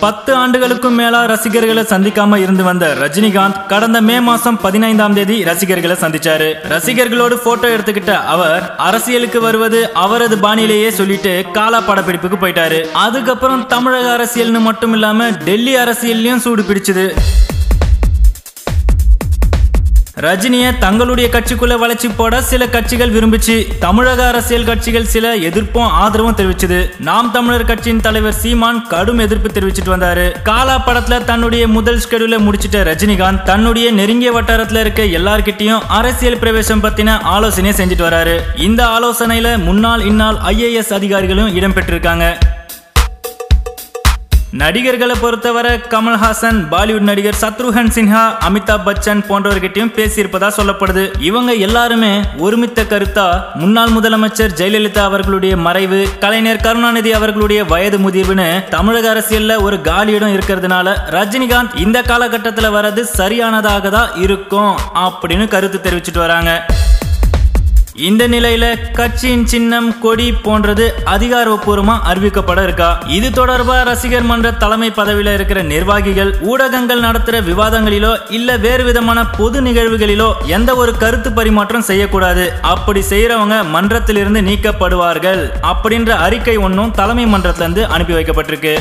பத்து ஆண்டுகளுக்கும் மேலா ரசிகர்களை சந்திக்காம இருந்து வந்த ரஜினிகாந்த் கடந்த மே மாசம் பதினைந்தாம் தேதி ரசிகர்களை சந்திச்சாரு. ரசிகர்களோடு போட்டோ எடுத்துக்கிட்ட அவர் அரசியலுக்கு வருவது அவரது பாணியிலேயே சொல்லிட்டு காலா படப்பிடிப்புக்கு போயிட்டாரு. அதுக்கப்புறம் தமிழக அரசியல்னு மட்டும் இல்லாம டெல்லி அரசியல்லையும் சூடு பிடிச்சது. ரஜினியை தங்களுடைய கட்சிக்குள்ள வளர்ச்சி போட சில கட்சிகள் விரும்பிச்சு. தமிழக அரசியல் கட்சிகள் சில எதிர்ப்பும் ஆதரவும் தெரிவிச்சது. நாம் தமிழர் கட்சியின் தலைவர் சீமான் கடும் எதிர்ப்பு தெரிவிச்சிட்டு வந்தாரு. காலா படத்துல தன்னுடைய முதல் ஸ்கெடியூல முடிச்சிட்ட ரஜினிகாந்த் தன்னுடைய நெருங்கிய வட்டாரத்துல இருக்க எல்லார்கிட்டயும் அரசியல் பிரவேசம் பத்தின ஆலோசனை செஞ்சுட்டு வராரு. இந்த ஆலோசனையில முன்னாள் இந்நாள் ஐஏஎஸ் அதிகாரிகளும் இடம்பெற்றிருக்காங்க நடிகர்களை பொறுத்தவரை கமல்ஹாசன் பாலிவுட் நடிகர் சத்ருகன் சின்ஹா அமிதாப் பச்சன் போன்றவர்கிட்டையும் பேசியிருப்பதா சொல்லப்படுது. இவங்க எல்லாருமே ஒருமித்த கருத்தா முன்னாள் முதலமைச்சர் ஜெயலலிதா அவர்களுடைய மறைவு கலைஞர் கருணாநிதி அவர்களுடைய வயது முதிர்வுன்னு தமிழக அரசியல்ல ஒரு காலியிடம் இருக்கிறதுனால ரஜினிகாந்த் இந்த காலகட்டத்தில் வர்றது சரியானதாக தான் இருக்கும் அப்படின்னு கருத்து தெரிவிச்சிட்டு வராங்க. இந்த நிலையில கட்சியின் சின்னம் கொடி போன்றது அதிகாரப்பூர்வமா அறிவிக்கப்பட இருக்கா? இது தொடர்பா ரசிகர் மன்ற தலைமை பதவியில இருக்கிற நிர்வாகிகள் ஊடகங்கள் நடத்துற விவாதங்களிலோ இல்ல வேறு விதமான பொது நிகழ்வுகளிலோ எந்த ஒரு கருத்து பரிமாற்றம் செய்யக்கூடாது. அப்படி செய்யறவங்க மன்றத்திலிருந்து நீக்கப்படுவார்கள் அப்படின்ற அறிக்கை ஒன்றும் தலைமை மன்றத்திலிருந்து அனுப்பி வைக்கப்பட்டிருக்கு.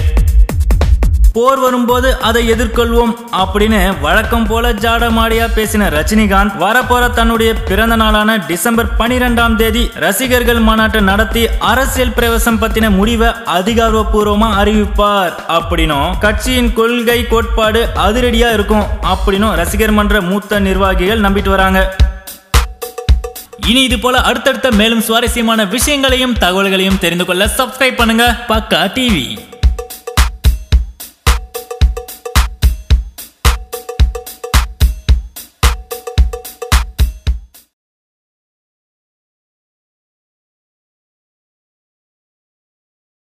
போர் வரும்போது அதை எதிர்கொள்வோம் அப்படின்னு வழக்கம் போல ஜாடமாடியா பேசின ரஜினிகாந்த் வரப்போற தன்னுடைய பிறந்த நாளான டிசம்பர் பனிரெண்டாம் தேதி ரசிகர்கள் மாநாட்டை நடத்தி அரசியல் பிரவேசம் பத்தின முடிவை அதிகாரப்பூர்வமா அறிவிப்பார் அப்படின்னும் கட்சியின் கொள்கை கோட்பாடு அதிரடியா இருக்கும் அப்படின்னும் ரசிகர் மன்ற மூத்த நிர்வாகிகள் நம்பிட்டு வராங்க. இனி இது போல அடுத்தடுத்த மேலும் சுவாரஸ்யமான விஷயங்களையும் தகவல்களையும் தெரிந்து கொள்ள சப்ஸ்கிரைப் பண்ணுங்க. பக்கா டிவி